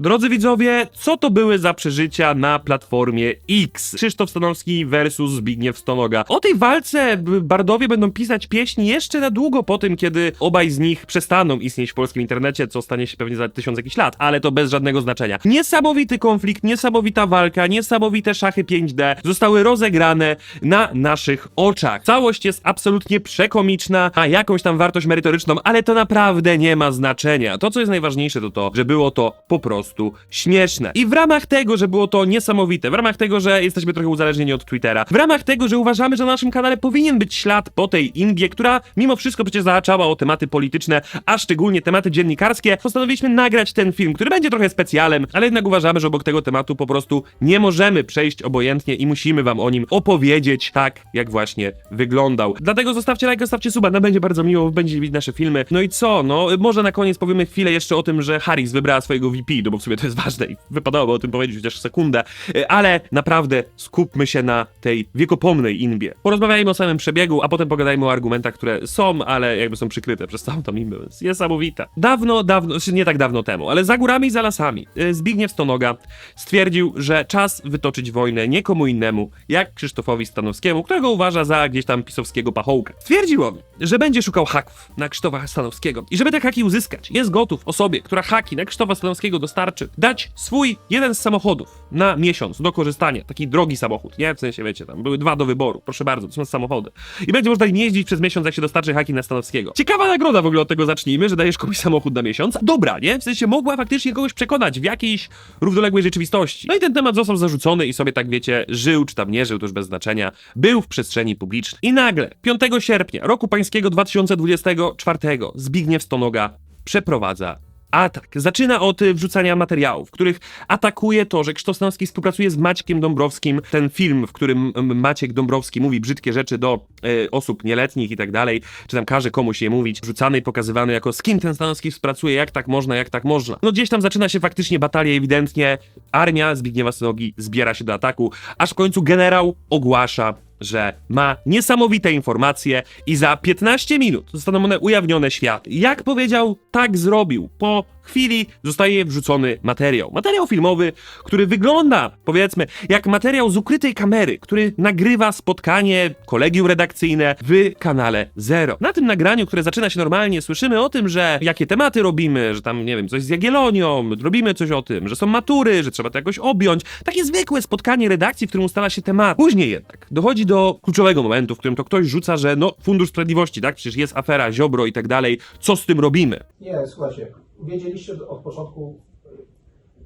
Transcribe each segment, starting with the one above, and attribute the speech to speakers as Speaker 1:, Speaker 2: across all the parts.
Speaker 1: Drodzy widzowie, co to były za przeżycia na platformie X? Krzysztof Stanowski versus Zbigniew Stonoga. O tej walce bardowie będą pisać pieśni jeszcze na długo po tym, kiedy obaj z nich przestaną istnieć w polskim internecie, co stanie się pewnie za tysiąc jakichś lat, ale to bez żadnego znaczenia. Niesamowity konflikt, niesamowita walka, niesamowite szachy 5D zostały rozegrane na naszych oczach. Całość jest absolutnie przekomiczna, ma jakąś tam wartość merytoryczną, ale to naprawdę nie ma znaczenia. To, co jest najważniejsze, to to, że było to po prostu śmieszne. I w ramach tego, że było to niesamowite, w ramach tego, że jesteśmy trochę uzależnieni od Twittera, w ramach tego, że uważamy, że na naszym kanale powinien być ślad po tej Indie, która mimo wszystko przecież zahaczała o tematy polityczne, a szczególnie tematy dziennikarskie, postanowiliśmy nagrać ten film, który będzie trochę specjalem, ale jednak uważamy, że obok tego tematu po prostu nie możemy przejść obojętnie i musimy wam o nim opowiedzieć tak, jak właśnie wyglądał. Dlatego zostawcie like, zostawcie suba, no będzie bardzo miło, będziecie widzieć nasze filmy. No i co, no może na koniec powiemy chwilę jeszcze o tym, że Harris wybrała swojego VP, no bo w sumie to jest ważne i wypadałoby o tym powiedzieć chociaż sekundę, E, ale naprawdę skupmy się na tej wiekopomnej inbie. Porozmawiajmy o samym przebiegu, a potem pogadajmy o argumentach, które są, ale jakby są przykryte przez całą tą inbę, jest niesamowita. Dawno, dawno, znaczy nie tak dawno temu, ale za górami i za lasami, e, Zbigniew Stonoga stwierdził, że czas wytoczyć wojnę nie komu innemu, jak Krzysztofowi Stanowskiemu, którego uważa za gdzieś tam pisowskiego pachołka. Stwierdził on, że będzie szukał haków na Krzysztofa Stanowskiego i żeby te haki uzyskać, jest gotów osobie, która haki na Krzysztofa Stanowskiego dostarczy, dać swój jeden z samochodów na miesiąc do korzystania, taki drogi samochód, nie? W sensie, wiecie, tam były dwa do wyboru, proszę bardzo, to są samochody. I będzie można nim jeździć przez miesiąc, jak się dostarczy haki na Stanowskiego. Ciekawa nagroda w ogóle od tego zacznijmy, że dajesz komuś samochód na miesiąc. Dobra, nie? W sensie mogła faktycznie kogoś przekonać w jakiejś równoległej rzeczywistości. No i ten temat został zarzucony i sobie tak wiecie, żył czy tam nie żył, to już bez znaczenia, był w przestrzeni publicznej. I nagle, 5 sierpnia roku pańskiego 2024, Zbigniew Stonoga przeprowadza atak. Zaczyna od y, wrzucania materiałów, których atakuje to, że Krzysztof Stanowski współpracuje z Maćkiem Dąbrowskim. Ten film, w którym Maciek Dąbrowski mówi brzydkie rzeczy do y, osób nieletnich i tak dalej, czy tam każe komuś je mówić, wrzucany i pokazywany jako z kim ten Stanowski współpracuje, jak tak można, jak tak można. No gdzieś tam zaczyna się faktycznie batalia ewidentnie. Armia Zbigniewa Stonogi zbiera się do ataku, aż w końcu generał ogłasza że ma niesamowite informacje i za 15 minut zostaną one ujawnione świat. Jak powiedział, tak zrobił. Po chwili zostaje wrzucony materiał. Materiał filmowy, który wygląda, powiedzmy, jak materiał z ukrytej kamery, który nagrywa spotkanie, kolegium redakcyjne w kanale Zero. Na tym nagraniu, które zaczyna się normalnie, słyszymy o tym, że jakie tematy robimy, że tam, nie wiem, coś z Jagiellonią, robimy coś o tym, że są matury, że trzeba to jakoś objąć. Takie zwykłe spotkanie redakcji, w którym ustala się temat. Później jednak dochodzi do kluczowego momentu, w którym to ktoś rzuca, że no, Fundusz Sprawiedliwości, tak? Przecież jest afera, Ziobro i tak dalej. Co z tym robimy?
Speaker 2: Nie, słuchajcie, wiedzieliście od początku, y,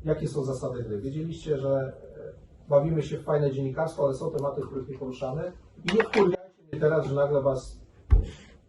Speaker 2: jakie są zasady gry. Wiedzieliście, że e, bawimy się w fajne dziennikarstwo, ale są tematy, których nie poruszamy. I nie wkurwiajcie mnie teraz, że nagle was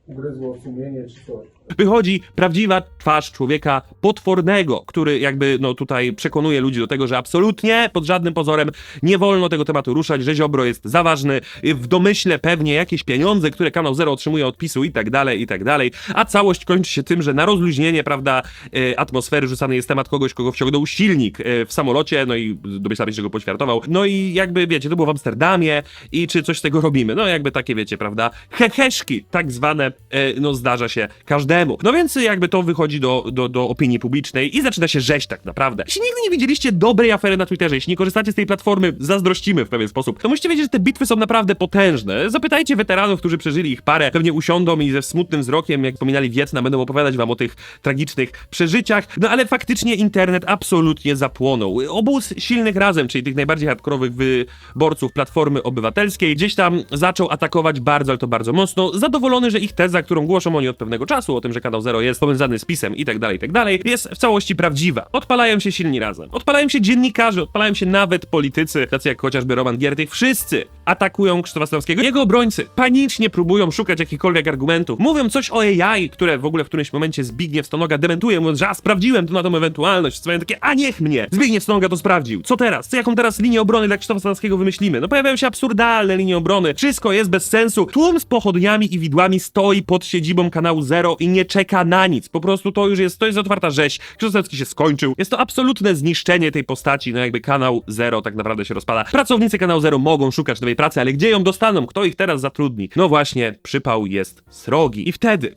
Speaker 2: ugryzło sumienie czy coś.
Speaker 1: wychodzi prawdziwa twarz człowieka potwornego, który jakby no tutaj przekonuje ludzi do tego, że absolutnie pod żadnym pozorem nie wolno tego tematu ruszać, że Ziobro jest za ważny, w domyśle pewnie jakieś pieniądze, które Kanał Zero otrzymuje od PiSu i tak dalej, i tak dalej, a całość kończy się tym, że na rozluźnienie, prawda, e, atmosfery rzucany jest temat kogoś, kogo wciągnął silnik e, w samolocie, no i domyślamy się, że go poćwiartował, no i jakby, wiecie, to było w Amsterdamie i czy coś z tego robimy, no jakby takie, wiecie, prawda, heheszki tak zwane, no zdarza się każdemu. No więc jakby to wychodzi do, do, do opinii publicznej i zaczyna się rzeź tak naprawdę. Jeśli nigdy nie widzieliście dobrej afery na Twitterze, jeśli nie korzystacie z tej platformy, zazdrościmy w pewien sposób, to musicie wiedzieć, że te bitwy są naprawdę potężne. Zapytajcie weteranów, którzy przeżyli ich parę, pewnie usiądą i ze smutnym wzrokiem, jak wspominali Wietnam, będą opowiadać wam o tych tragicznych przeżyciach, no ale faktycznie internet absolutnie zapłonął. Obóz silnych razem, czyli tych najbardziej hardkorowych wyborców Platformy Obywatelskiej, gdzieś tam zaczął atakować bardzo, ale to bardzo mocno, zadowolony, że ich teza, którą głoszą oni od pewnego czasu, o tym, że kanał Zero jest powiązany z pisem i tak dalej, i tak dalej, jest w całości prawdziwa. Odpalają się silni razem. Odpalają się dziennikarze, odpalają się nawet politycy, tacy jak chociażby Roman Giertych. Wszyscy atakują Krzysztofa Stanowskiego. Jego obrońcy panicznie próbują szukać jakichkolwiek argumentów. Mówią coś o AI, które w ogóle w którymś momencie Zbigniew Stonoga dementuje, mówiąc, że a, sprawdziłem to na tą ewentualność. Stawiają takie, a niech mnie! Zbigniew Stonoga to sprawdził. Co teraz? Co jaką teraz linię obrony dla Krzysztofa Stanowskiego wymyślimy? No pojawiają się absurdalne linie obrony. Wszystko jest bez sensu. Tłum z pochodniami i widłami stoi pod siedzibą kanału Zero i nie czeka na nic. Po prostu to już jest, to jest otwarta rzeź. Krzysztof Stanowski się skończył. Jest to absolutne zniszczenie tej postaci. No jakby kanał Zero tak naprawdę się rozpada. Pracownicy kanału Zero mogą szukać nowej pracy, ale gdzie ją dostaną? Kto ich teraz zatrudni? No właśnie, przypał jest srogi. I wtedy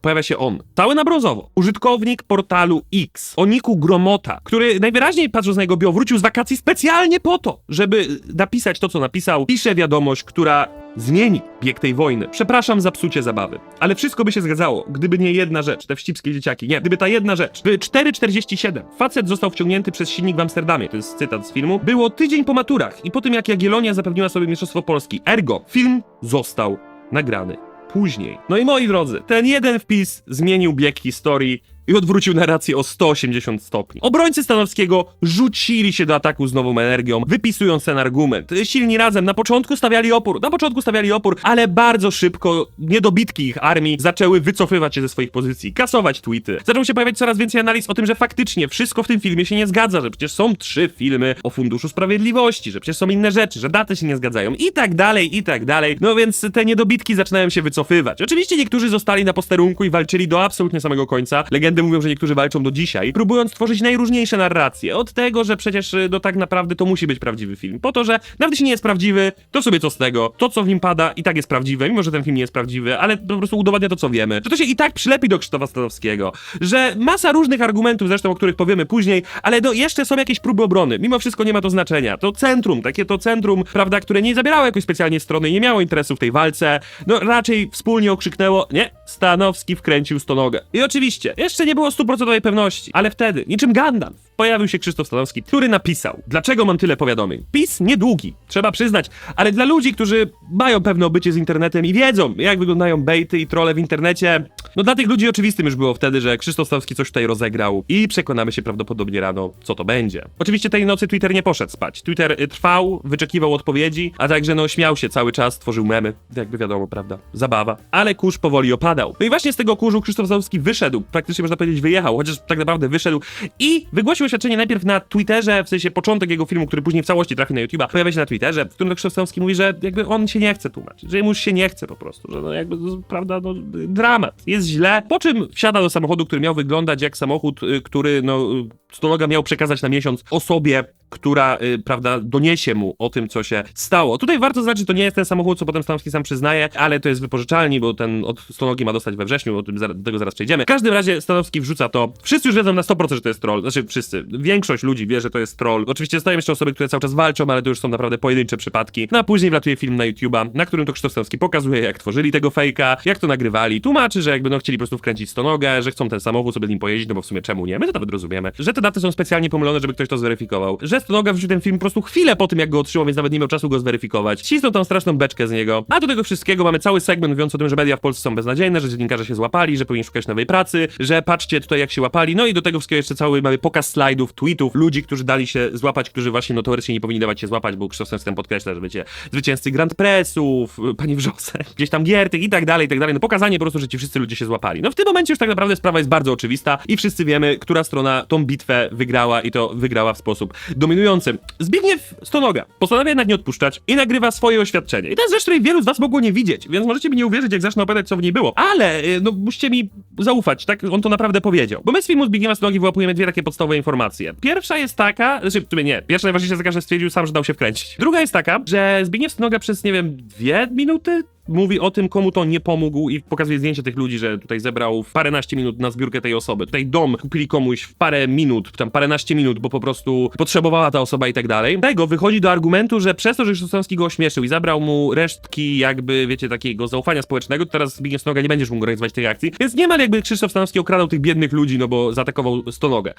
Speaker 1: pojawia się on, cały na brązowo. Użytkownik portalu X, o niku Gromota, który najwyraźniej patrząc na jego bio wrócił z wakacji specjalnie po to, żeby napisać to, co napisał. Pisze wiadomość, która zmieni bieg tej wojny. Przepraszam za psucie zabawy, ale wszystko by się zgadzało, gdyby nie jedna rzecz, te wścibskie dzieciaki. Nie, gdyby ta jedna rzecz. W 4.47 facet został wciągnięty przez silnik w Amsterdamie, to jest cytat z filmu. Było tydzień po maturach i po tym, jak Jagiellonia zapewniła sobie Mistrzostwo Polski. Ergo, film został nagrany później. No i moi drodzy, ten jeden wpis zmienił bieg historii i odwrócił narrację o 180 stopni. Obrońcy Stanowskiego rzucili się do ataku z nową energią, wypisując ten argument. Silni razem na początku stawiali opór, na początku stawiali opór, ale bardzo szybko niedobitki ich armii zaczęły wycofywać się ze swoich pozycji, kasować tweety. Zaczęło się pojawiać coraz więcej analiz o tym, że faktycznie wszystko w tym filmie się nie zgadza, że przecież są trzy filmy o Funduszu Sprawiedliwości, że przecież są inne rzeczy, że daty się nie zgadzają i tak dalej, i tak dalej. No więc te niedobitki zaczynają się wycofywać. Oczywiście niektórzy zostali na posterunku i walczyli do absolutnie samego końca. Legendy mówią, że niektórzy walczą do dzisiaj, próbując tworzyć najróżniejsze narracje. Od tego, że przecież y, no tak naprawdę to musi być prawdziwy film. Po to, że nawet jeśli nie jest prawdziwy, to sobie co z tego. To, co w nim pada, i tak jest prawdziwe, mimo że ten film nie jest prawdziwy, ale po prostu udowadnia to, co wiemy. Że to się i tak przylepi do Krzysztofa Stanowskiego. Że masa różnych argumentów, zresztą o których powiemy później, ale no jeszcze są jakieś próby obrony. Mimo wszystko nie ma to znaczenia. To centrum, takie to centrum, prawda, które nie zabierało jakoś specjalnie strony, nie miało interesu w tej walce, no raczej wspólnie okrzyknęło, nie, Stanowski wkręcił stonogę. I oczywiście, jeszcze nie było stuprocentowej pewności, ale wtedy, niczym Gandalf, pojawił się Krzysztof Stanowski, który napisał, dlaczego mam tyle powiadomień. Pis niedługi, trzeba przyznać, ale dla ludzi, którzy mają pewne obycie z internetem i wiedzą, jak wyglądają bejty i trolle w internecie, no dla tych ludzi oczywistym już było wtedy, że Krzysztof Stanowski coś tutaj rozegrał i przekonamy się prawdopodobnie rano, co to będzie. Oczywiście tej nocy Twitter nie poszedł spać. Twitter y, trwał, wyczekiwał odpowiedzi, a także no śmiał się cały czas, tworzył memy, jakby wiadomo, prawda, zabawa. Ale kurz powoli opadał. No i właśnie z tego kurzu Krzysztof Stanowski wyszedł, praktycznie można powiedzieć wyjechał, chociaż tak naprawdę wyszedł i wygłosił oświadczenie najpierw na Twitterze, w sensie początek jego filmu, który później w całości trafi na YouTube'a, pojawia się na Twitterze, w którym Krzysztof Stanowski mówi, że jakby on się nie chce tłumaczyć, że mu się nie chce po prostu, że no jakby, prawda, no dramat, jest źle, po czym wsiada do samochodu, który miał wyglądać jak samochód, y, który, no, stologa miał przekazać na miesiąc osobie, która, y, prawda, doniesie mu o tym, co się stało. Tutaj warto zaznaczyć, to nie jest ten samochód, co potem Stanowski sam przyznaje, ale to jest wypożyczalni, bo ten od stonogi ma dostać we wrześniu, o tym do tego zaraz przejdziemy. W każdym razie Stanowski wrzuca to. Wszyscy już wiedzą na 100%, że to jest troll. Znaczy wszyscy. Większość ludzi wie, że to jest troll. Oczywiście zostają jeszcze osoby, które cały czas walczą, ale to już są naprawdę pojedyncze przypadki. No a później wlatuje film na YouTube'a, na którym to Krzysztof Stanowski pokazuje, jak tworzyli tego fejka, jak to nagrywali. Tłumaczy, że jakby no chcieli po prostu wkręcić stonogę, że chcą ten samochód sobie nim pojeździć, no bo w sumie czemu nie? My to nawet rozumiemy. Że daty są specjalnie pomylone, żeby ktoś to zweryfikował. Że stonoga wrzucił ten film po prostu chwilę po tym, jak go otrzymał, więc nawet nie miał czasu go zweryfikować. Cisną tą straszną beczkę z niego. A do tego wszystkiego mamy cały segment mówiąc o tym, że media w Polsce są beznadziejne, że dziennikarze się złapali, że powinni szukać nowej pracy, że patrzcie tutaj jak się łapali. No i do tego wszystkiego jeszcze cały mamy pokaz slajdów, tweetów, ludzi, którzy dali się złapać, którzy właśnie notorycznie nie powinni dawać się złapać, bo Krzysztof Stanowski podkreśla, że wiecie, zwycięzcy Grand Pressów, pani Wrzosek, gdzieś tam Giertych i tak dalej, i tak dalej. No pokazanie po prostu, że ci wszyscy ludzie się złapali. No w tym momencie już tak naprawdę sprawa jest bardzo oczywista i wszyscy wiemy, która strona tą bitwę wygrała i to wygrała w sposób dominujący. Zbigniew Stonoga postanawia jednak nie odpuszczać i nagrywa swoje oświadczenie. I to jest rzecz, której wielu z was mogło nie widzieć, więc możecie mi nie uwierzyć, jak zacznę opowiadać, co w niej było. Ale, y, no, musicie mi zaufać, tak? On to naprawdę powiedział. Bo my z filmu Zbigniewa Stonogi wyłapujemy dwie takie podstawowe informacje. Pierwsza jest taka, znaczy, w nie, pierwsza najważniejsza jest taka, że stwierdził sam, że dał się wkręcić. Druga jest taka, że Zbigniew Stonoga przez, nie wiem, dwie minuty mówi o tym, komu to nie pomógł i pokazuje zdjęcie tych ludzi, że tutaj zebrał paręnaście minut na zbiórkę tej osoby. Tutaj dom kupili komuś w parę minut, tam paręnaście minut, bo po prostu potrzebowała ta osoba i tak dalej. Tego wychodzi do argumentu, że przez to, że Krzysztofski go ośmieszył i zabrał mu resztki jakby, wiecie, takiego zaufania społecznego, to teraz Zbigniew Stonoga nie będziesz mógł organizować tej akcji. Więc niemal jakby Krzysztof Stanowski okradał tych biednych ludzi, no bo zaatakował Stonogę.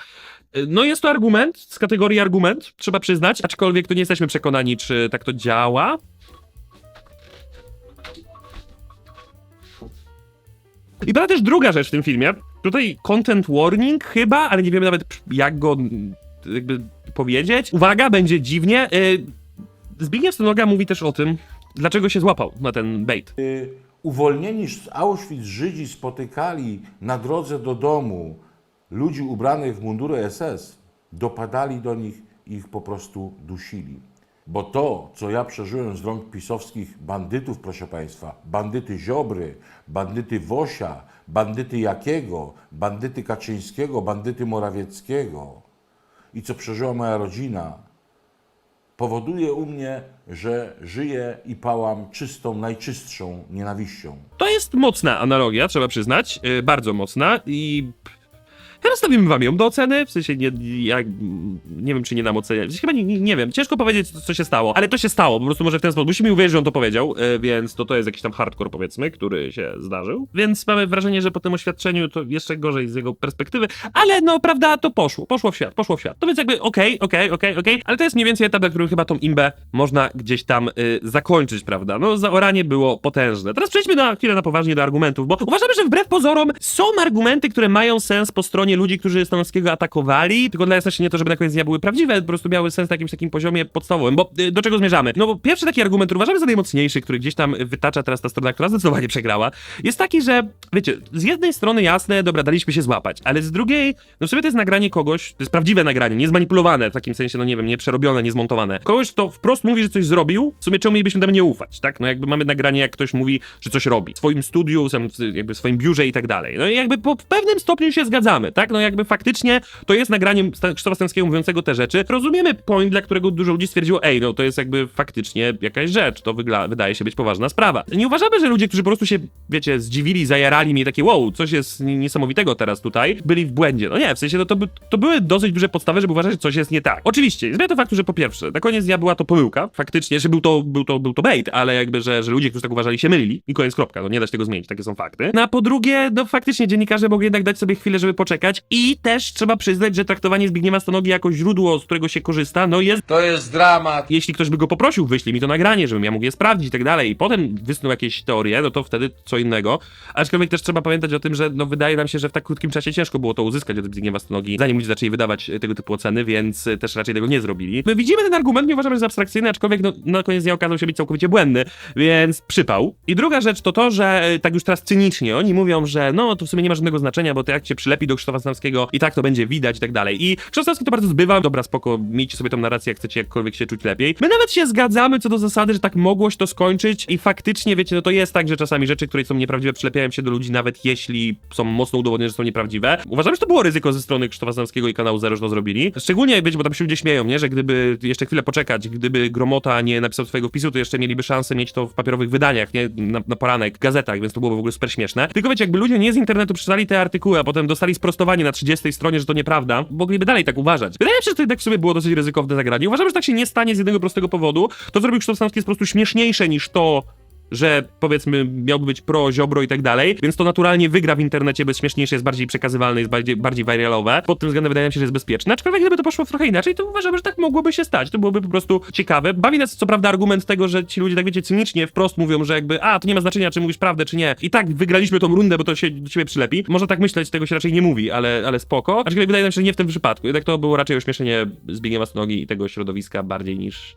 Speaker 1: No jest to argument, z kategorii argument, trzeba przyznać, aczkolwiek to nie jesteśmy przekonani, czy tak to działa. I była też druga rzecz w tym filmie. Tutaj content warning chyba, ale nie wiemy nawet jak go mm, jakby powiedzieć. Uwaga, będzie dziwnie. Y, Zbigniew Stonoga mówi też o tym, dlaczego się złapał na ten bait.
Speaker 3: Y, Uwolnieni z Auschwitz Żydzi spotykali na drodze do domu ludzi ubranych w mundury SS, dopadali do nich i ich po prostu dusili. Bo to, co ja przeżyłem z rąk pisowskich bandytów, proszę Państwa, bandyty Ziobry, bandyty Wosia, bandyty Jakiego, bandyty Kaczyńskiego, bandyty Morawieckiego i co przeżyła moja rodzina, powoduje u mnie, że żyję i pałam czystą, najczystszą nienawiścią.
Speaker 1: To jest mocna analogia, trzeba przyznać, yy, bardzo mocna i ja zostawimy wam ją do oceny, w sensie nie, ja nie wiem, czy nie w sensie chyba nie, nie, wiem, ciężko powiedzieć, co się stało, ale to się stało, po prostu może w ten sposób, musimy uwierzyć, że on to powiedział, yy, więc to, to jest jakiś tam hardcore, powiedzmy, który się zdarzył, więc mamy wrażenie, że po tym oświadczeniu to jeszcze gorzej z jego perspektywy, ale no, prawda, to poszło, poszło w świat, poszło w świat, to więc jakby okej, okej, okej, okej, ale to jest mniej więcej etap, na którym chyba tą imbę można gdzieś tam yy, zakończyć, prawda, no, zaoranie było potężne. Teraz przejdźmy na chwilę na poważnie do argumentów, bo uważamy, że wbrew pozorom są argumenty, które mają sens po stronie ludzi, którzy Stanowskiego atakowali, tylko dla jasności nie to, żeby na koniec dnia były prawdziwe, po prostu miały sens na jakimś takim poziomie podstawowym, bo y, do czego zmierzamy? No bo pierwszy taki argument, który uważamy za najmocniejszy, który gdzieś tam wytacza teraz ta strona, która zdecydowanie przegrała, jest taki, że wiecie, z jednej strony jasne, dobra, daliśmy się złapać, ale z drugiej, no w sobie to jest nagranie kogoś, to jest prawdziwe nagranie, nie zmanipulowane, w takim sensie, no nie wiem, nie przerobione, nie zmontowane. Kogoś, kto wprost mówi, że coś zrobił, w sumie czemu mielibyśmy temu nie ufać, tak? No jakby mamy nagranie, jak ktoś mówi, że coś robi. W swoim studiu, jakby w swoim biurze i tak dalej. No i jakby po pewnym stopniu się zgadzamy, tak? No jakby faktycznie to jest nagraniem Krzysztofa Stanowskiego mówiącego te rzeczy. Rozumiemy point, dla którego dużo ludzi stwierdziło, ej, no to jest jakby faktycznie jakaś rzecz, to wydaje się być poważna sprawa. Nie uważamy, że ludzie, którzy po prostu się, wiecie, zdziwili, zajarali, mieli takie, wow, coś jest ni- niesamowitego teraz tutaj, byli w błędzie. No nie, w sensie, no to, by, to były dosyć duże podstawy, żeby uważać, że coś jest nie tak. Oczywiście, zmienia to faktu, że po pierwsze, na koniec dnia była to pomyłka, faktycznie, że był to, był to, był to bait, ale jakby, że, że ludzie, którzy tak uważali, się mylili i koniec, kropka, no nie da się tego zmienić, takie są fakty. No a po drugie, no faktycznie dziennikarze mogli jednak dać sobie chwilę, żeby poczekać i też trzeba przyznać, że traktowanie Zbigniewa Stanogi jako źródło, z którego się korzysta, no jest
Speaker 4: To jest dramat.
Speaker 1: jeśli ktoś by go poprosił, wyślij mi to nagranie, żebym ja mógł je sprawdzić i tak dalej, i potem wysnuł jakieś teorie, no to wtedy co innego. Aczkolwiek też trzeba pamiętać o tym, że no wydaje nam się, że w tak krótkim czasie ciężko było to uzyskać od Zbigniewa Stanogi, zanim ludzie zaczęli wydawać e, tego typu oceny, więc e, też raczej tego nie zrobili. My widzimy ten argument, nie uważamy, że jest abstrakcyjny, aczkolwiek no, na koniec nie okazał się być całkowicie błędny, więc przypał. I druga rzecz to to, że e, tak już teraz cynicznie oni mówią, że no to w sumie nie ma żadnego znaczenia, bo to jak się przylepi do Stanowskiego i tak to będzie widać i tak dalej. I Krzysztof Stanowski to bardzo zbywa, dobra spoko, miejcie sobie tą narrację, jak chcecie jakkolwiek się czuć lepiej. My nawet się zgadzamy co do zasady, że tak mogło się to skończyć i faktycznie, wiecie, no to jest tak, że czasami rzeczy, które są nieprawdziwe, przylepiają się do ludzi, nawet jeśli są mocno udowodnione, że są nieprawdziwe. Uważamy, że to było ryzyko ze strony Krzysztofa i kanału Zero, że to zrobili. Szczególnie, wiecie, bo tam się ludzie śmieją, nie, że gdyby jeszcze chwilę poczekać, gdyby Gromota nie napisał swojego wpisu, to jeszcze mieliby szansę mieć to w papierowych wydaniach, nie, na, na poranek, gazetach, więc to byłoby w ogóle super śmieszne. Tylko wiecie, jakby ludzie nie z internetu przeczytali te artykuły, a potem dostali sprostowanie na 30 stronie, że to nieprawda, mogliby dalej tak uważać. Wydaje mi się, że to jednak w sobie było dosyć ryzykowne zagranie. Uważam, że tak się nie stanie z jednego prostego powodu. To, zrobił Krzysztof Stanowski jest po prostu śmieszniejsze niż to, że powiedzmy miałby być pro, ziobro i tak dalej, więc to naturalnie wygra w internecie, jest śmieszniejsze, jest bardziej przekazywalne, jest bardziej, bardziej viralowe. Pod tym względem wydaje mi się, że jest bezpieczne. Aczkolwiek gdyby to poszło trochę inaczej, to uważamy, że tak mogłoby się stać. To byłoby po prostu ciekawe. Bawi nas co prawda argument tego, że ci ludzie tak wiecie cynicznie wprost mówią, że jakby a, to nie ma znaczenia, czy mówisz prawdę, czy nie. I tak wygraliśmy tą rundę, bo to się do ciebie przylepi. Można tak myśleć, tego się raczej nie mówi, ale, ale spoko. Aczkolwiek wydaje nam się, że nie w tym przypadku. Jednak to było raczej ośmieszenie Zbigniewa Stonogi i tego środowiska bardziej niż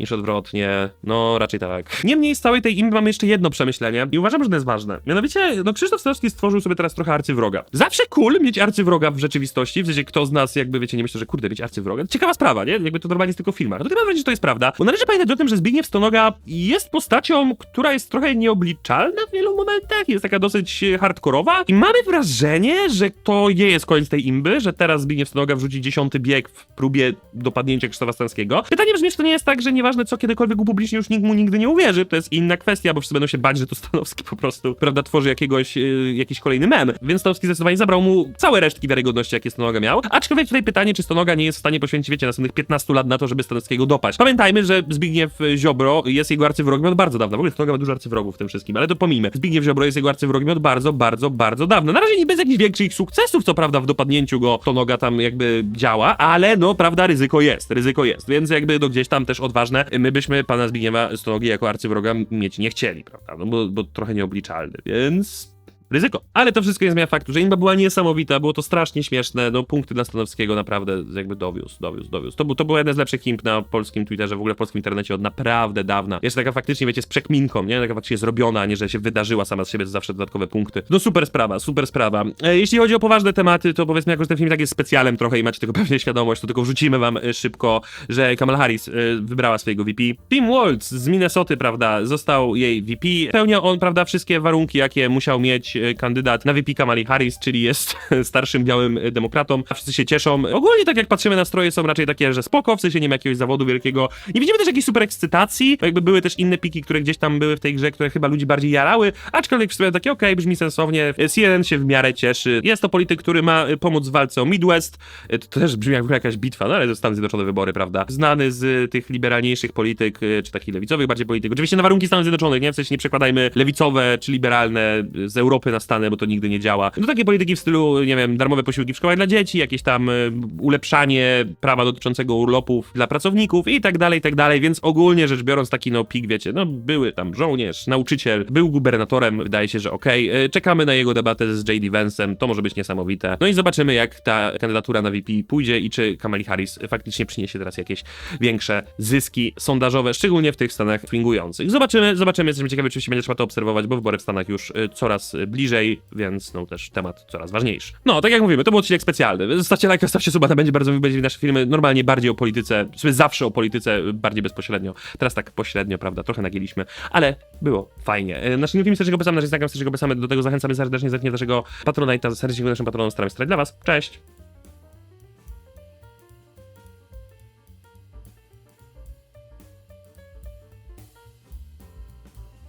Speaker 1: niż odwrotnie. No, raczej tak. Niemniej z całej tej imby mamy jeszcze jedno przemyślenie i uważam, że to jest ważne. Mianowicie, no Krzysztof Stanowski stworzył sobie teraz trochę arcywroga. Zawsze cool mieć arcywroga w rzeczywistości, w sensie kto z nas jakby, wiecie, nie myślę, że kurde, mieć arcywroga. Ciekawa sprawa, nie? Jakby to normalnie jest tylko w filmach. No to mam wrażenie, że to jest prawda, bo należy pamiętać o tym, że Zbigniew Stonoga jest postacią, która jest trochę nieobliczalna w wielu momentach, jest taka dosyć hardkorowa i mamy wrażenie, że to nie jest koniec tej imby, że teraz Zbigniew Stonoga wrzuci dziesiąty bieg w próbie dopadnięcia Krzysztofa Stanowskiego. Pytanie brzmi, czy to nie jest tak, że nieważne co kiedykolwiek upublicznie już nikt mu nigdy nie uwierzy, to jest inna kwestia, bo wszyscy będą się bać, że to Stanowski po prostu, prawda, tworzy jakiegoś, yy, jakiś kolejny mem. Więc Stanowski zdecydowanie zabrał mu całe resztki wiarygodności, jakie Stonoga miał. Aczkolwiek tutaj pytanie, czy Stonoga nie jest w stanie poświęcić, wiecie, następnych 15 lat na to, żeby Stanowskiego dopaść. Pamiętajmy, że Zbigniew Ziobro jest jego arcywrogiem od bardzo dawna. W ogóle Stonoga ma dużo arcywrogów w tym wszystkim, ale to pomijmy. Zbigniew Ziobro jest jego arcywrogiem od bardzo, bardzo, bardzo dawna. Na razie nie bez jakichś większych sukcesów, co prawda, w dopadnięciu go Stonoga tam jakby działa, ale no, prawda, ryzyko jest, ryzyko jest, więc jakby no gdzieś tam też odważne, my byśmy pana Zbigniewa Stonogi jako arcywroga mieć nie chcieli, prawda, no bo, bo trochę nieobliczalny, więc... Ryzyko. Ale to wszystko nie zmienia faktu, że imba była niesamowita, było to strasznie śmieszne, no punkty dla Stanowskiego naprawdę jakby dowiózł, dowiózł, dowiózł. To, był, to było jeden z lepszych imp na polskim Twitterze, w ogóle w polskim internecie od naprawdę dawna. Jeszcze taka faktycznie, wiecie, z przekminką, nie? Taka faktycznie zrobiona, a nie, że się wydarzyła sama z siebie, to zawsze dodatkowe punkty. No super sprawa, super sprawa. E, jeśli chodzi o poważne tematy, to powiedzmy, jako że ten film tak jest specjalem trochę i macie tego pewnie świadomość, to tylko wrzucimy wam e, szybko, że Kamala Harris e, wybrała swojego VP. Tim Waltz z Minnesoty, prawda, został jej VP. Spełnia on, prawda, wszystkie warunki, jakie musiał mieć kandydat na VP Kamali Harris, czyli jest starszym białym e, demokratą. A Wszyscy się cieszą. Ogólnie tak jak patrzymy na stroje są raczej takie, że spoko, w sensie nie ma jakiegoś zawodu wielkiego. Nie widzimy też jakiejś super ekscytacji, jakby były też inne piki, które gdzieś tam były w tej grze, które chyba ludzi bardziej jarały, aczkolwiek w sumie takie okej, brzmi sensownie. CNN się w miarę cieszy. Jest to polityk, który ma e, pomóc w walce o Midwest. E, To też brzmi jak jakaś bitwa, no ale to Stany Zjednoczone wybory, prawda? Znany z tych liberalniejszych polityk, e, czy takich lewicowych bardziej polityk. Oczywiście na warunki Stanów Zjednoczonych, nie? W sensie nie przekładajmy lewicowe czy liberalne z Europy na Stany, bo to nigdy nie działa. No takie polityki w stylu, nie wiem, darmowe posiłki w szkołach dla dzieci, jakieś tam e, ulepszanie prawa dotyczącego urlopów dla pracowników i tak dalej, i tak dalej, więc ogólnie rzecz biorąc taki no pik, wiecie, no były tam żołnierz, nauczyciel, był gubernatorem, wydaje się, że okej. E, Czekamy na jego debatę z J.D. Vance'em, to może być niesamowite. No i zobaczymy, jak ta kandydatura na VP pójdzie i czy Kamali Harris faktycznie przyniesie teraz jakieś większe zyski sondażowe, szczególnie w tych Stanach swingujących. Zobaczymy, zobaczymy, jesteśmy ciekawi, oczywiście będzie trzeba to obserwować, bo wybory w Stanach już y, coraz y, bliżej, więc no też temat coraz ważniejszy. No, tak jak mówimy, to był odcinek specjalny. Zostawcie lajka, stawcie suba, tam będzie bardzo będzie nasze filmy normalnie bardziej o polityce, w zawsze o polityce, y, bardziej bezpośrednio. Teraz tak pośrednio, prawda, trochę nagieliśmy, ale było fajnie. Y, Nasz film serdecznie polecamy, nasz Instagram serdecznie polecamy, do tego zachęcamy serdecznie, zerknie naszego Patronite'a, serdecznie naszym patronom, staramy się dla was. Cześć!